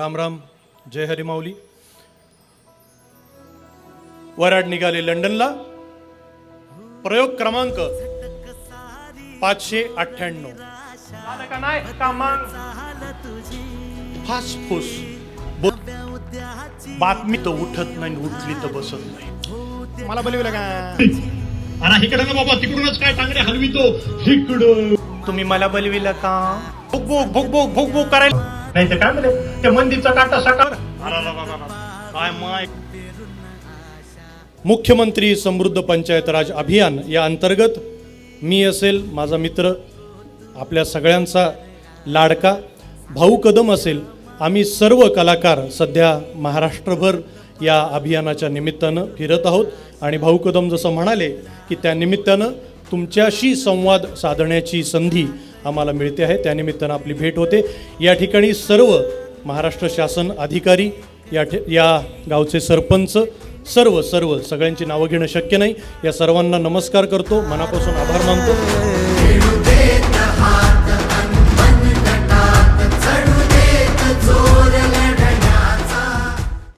राम राम जय हरी माऊली. वराड निघाले लंडनला. प्रयोग क्रमांक पाचशे अठ्ठ्याण्णव. फासफूस. बातमी तर उठत नाही उठली तर बसत नाही. मला बोलवलं का? अरे इकडे ना बाबा तिकडूनच काय टांगडे हलवितो? इकडं. तुम्ही मला बोलविलं का? भुक भुक भुक भुक भुक भुक करायला नाही ते काय म्हणे? ते मंदीचा काटा सकाळ काय माय मुख्यमंत्री समृद्ध पंचायत राज अभियान या अंतर्गत मी असेल माझा मित्र आपल्या सगळ्यांचा लाडका भाऊ कदम असेल आम्ही सर्व कलाकार सध्या महाराष्ट्रभर या अभियानाच्या निमित्तानं फिरत आहोत. आणि भाऊ कदम जसं म्हणाले की त्या निमित्तानं तुमच्याशी संवाद साधण्याची संधी आम्हाला मिळते आहे. त्यानिमित्तानं आपली भेट होते. या ठिकाणी सर्व महाराष्ट्र शासन अधिकारी या ठि या गावचे सरपंच सर्व सर्व सगळ्यांची नावं घेणं शक्य नाही. या सर्वांना नमस्कार करतो. मनापासून आभार मानतो.